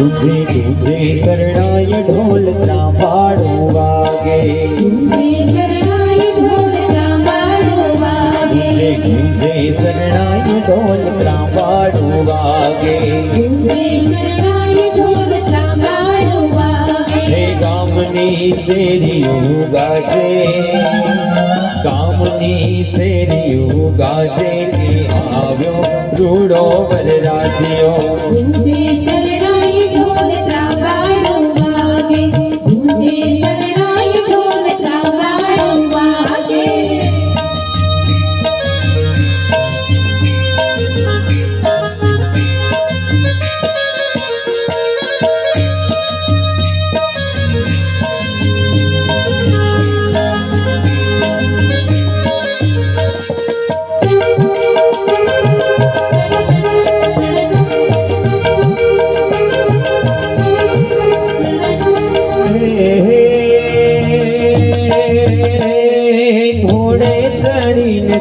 શરણાય ઢોલ ત્રાંબાડું વાગે જય જય શરણાય ઢોલ ત્રાંબાડું વાગે હે ગામની શેરીઓ ગાજે ગામની શેરીઓ ગાજે આવ્યો રૂડો વરરાજ્યો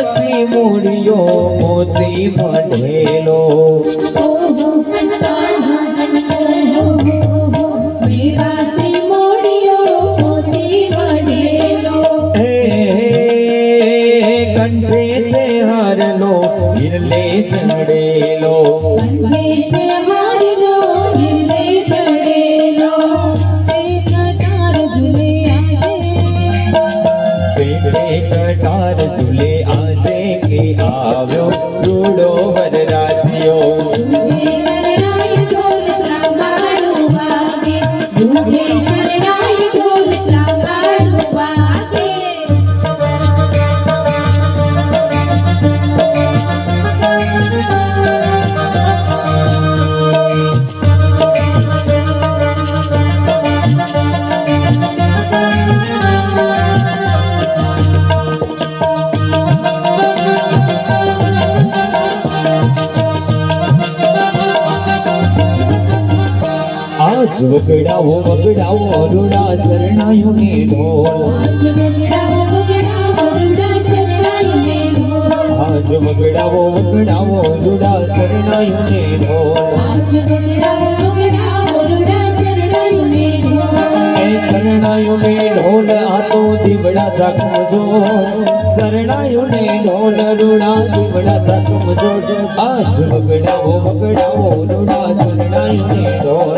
દેવાસી મૂળિયો મોતી હે કંઠે છે હારલો હિરલે ચડેલો. કટાર ઝુલે આજે વરરાજ્યો વગડાવો વગડાવો અરુણા શરણાયુને ઢોલ આજ વગડાવો વગડાવો રૂડા શરણાયુને ઢોલ. શરણાયુને ઢોલ આતો દીવડા ચાકમજો શરણાયુને ઢોલ રૂડા દીવડા ચાકમજો આશ વગડાવો વગડાવો રૂડા શરણાયુને ઢોલ